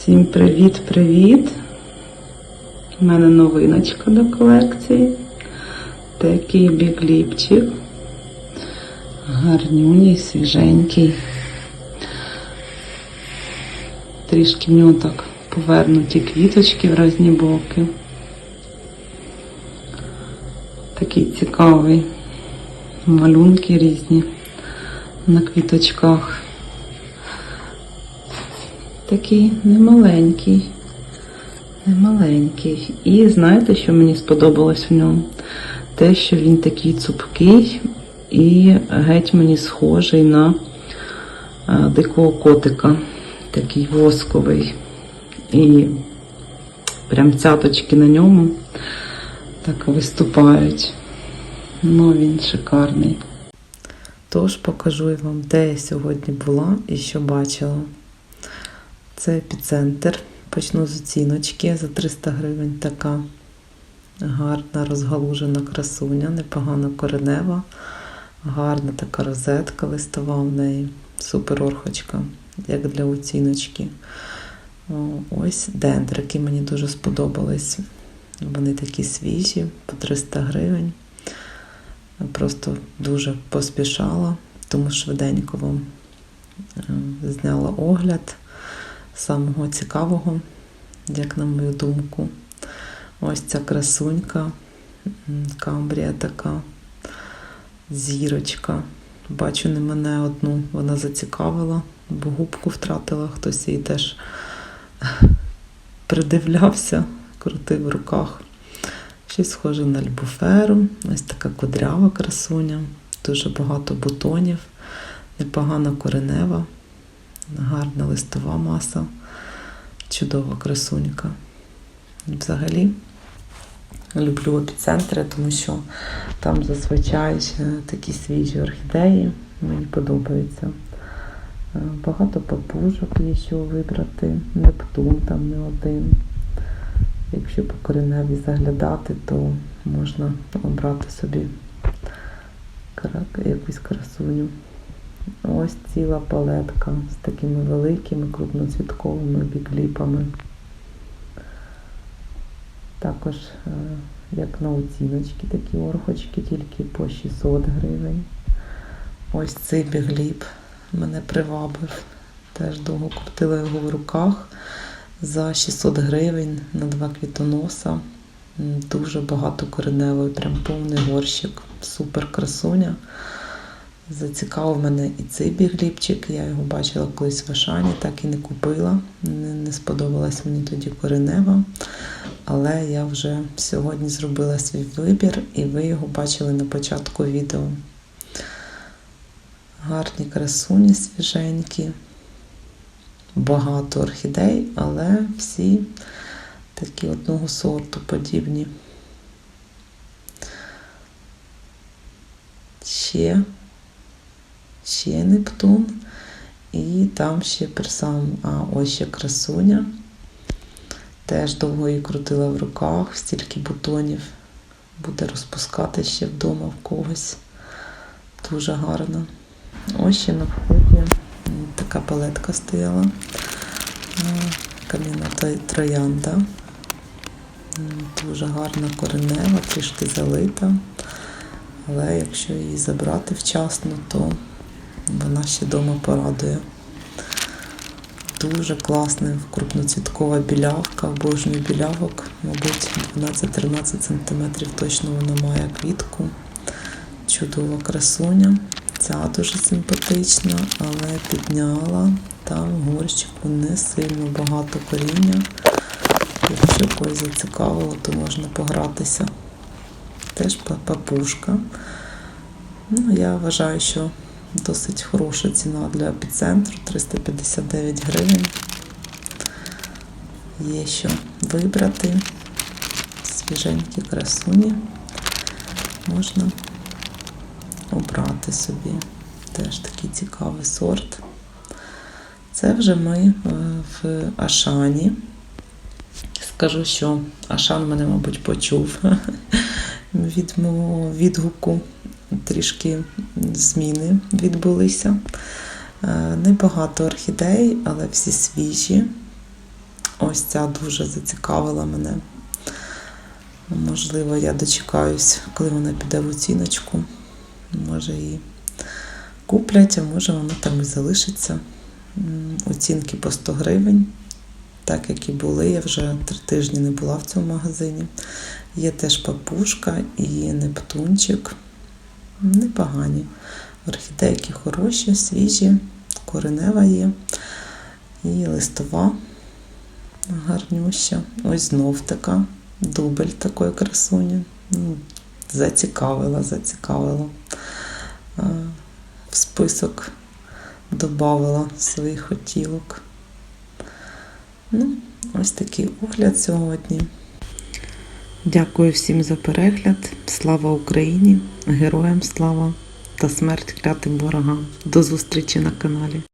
Всім привіт-привіт! У мене новиночка до колекції. Такий бігліпчик. Гарнюній, свіженький. Трішки в нього так повернуті квіточки в різні боки. Такий цікавий. Малюнки різні на квіточках. Такий немаленький. Немаленький. І знаєте, що мені сподобалось в ньому? Те, що він такий цупкий і геть мені схожий на е, дикого котика. Такий восковий. І прям цяточки на ньому так виступають. Ну, він шикарний. Тож покажу я вам, де я сьогодні була і що бачила. Це епіцентр. Почну з оціночки. За 300 гривень така гарна розгалужена красуня, непогана коренева, гарна така розетка листова в неї. Супер орхочка, як для оціночки. Ось дендрики мені дуже сподобались. Вони такі свіжі, по 300 гривень. Просто дуже поспішала, тому швиденько вам е, зняла огляд самого цікавого, як на мою думку. Ось ця красунька, камбрія така, зірочка. Бачу не мене одну, вона зацікавила, бо губку втратила, хтось її теж придивлявся, крутив в руках. Щось схоже на альбуферу. Ось така кудрява красуня, дуже багато бутонів, непогана коренева, гарна листова маса, чудова красунька. Взагалі люблю епіцентри, тому що там зазвичай такі свіжі орхідеї. Мені подобається. Е, Багато папужок є що вибрати. Нептун там не один. Якщо по кореневі заглядати, то можна обрати собі якусь красуню. Ось ціла палетка з такими великими крупноцвітковими бігліпами. Також, е, як на оціночки, такі орхочки, тільки по 600 гривень. Ось цей бігліп мене привабив. Теж довго крутила його в руках за 600 гривень на два квітоноса. Дуже багато кореневої, прям повний горщик, супер красуня. Зацікавив мене і цей бігліпчик. Я його бачила колись в Ашані, так і не купила. Не, не сподобалась мені тоді коренева. Але я вже сьогодні зробила свій вибір, і ви його бачили на початку відео. Гарні красуні, свіженькі багато орхідей, але всі такі одного сорту подібні. Ще, ще Нептун. І там ще персам, а ось ще красуня. Теж довго її крутила в руках, стільки бутонів буде розпускати ще вдома в когось. Дуже гарно. Ось ще на вході така палетка стояла. Кам'яна троянда. Дуже гарна коренева, трішки залита. Але якщо її забрати вчасно, то вона ще вдома порадує. Дуже класна крупноцвіткова білявка, обожнюю білявок, мабуть, 12-13 см точно вона має квітку. Чудова красуня. Ця дуже симпатична, але підняла там в горщику не сильно багато коріння. Якщо когось зацікавило, то можна погратися. Теж папушка. Ну, я вважаю, що досить хороша ціна для епіцентру 359 гривень. Є що вибрати. Свіженькі красуні можна обрати собі. Теж такий цікавий сорт. Це вже ми е, в Ашані. Скажу, що Ашан мене, мабуть, почув від мого відгуку. Трішки зміни відбулися. Е, Небагато орхідей, але всі свіжі. ось ця дуже зацікавила мене. Можливо, я дочекаюсь, коли вона піде в оціночку. Може її куплять, а може вона там і залишиться. Оцінки по 100 гривень, так як і були. Я вже три тижні не була в цьому магазині. Є теж папушка і нептунчик. Непогані. Орхідейки хороші, свіжі, коренева є. І листова гарнюща. Ось знов така. Дубль такої красуні. Ну, Зацікавила, зацікавила. В список додавала своїх хотілок. Ну, ось такий огляд сьогодні. Дякую всім за перегляд. Слава Україні! Героям слава та смерть клятим ворогам. До зустрічі на каналі.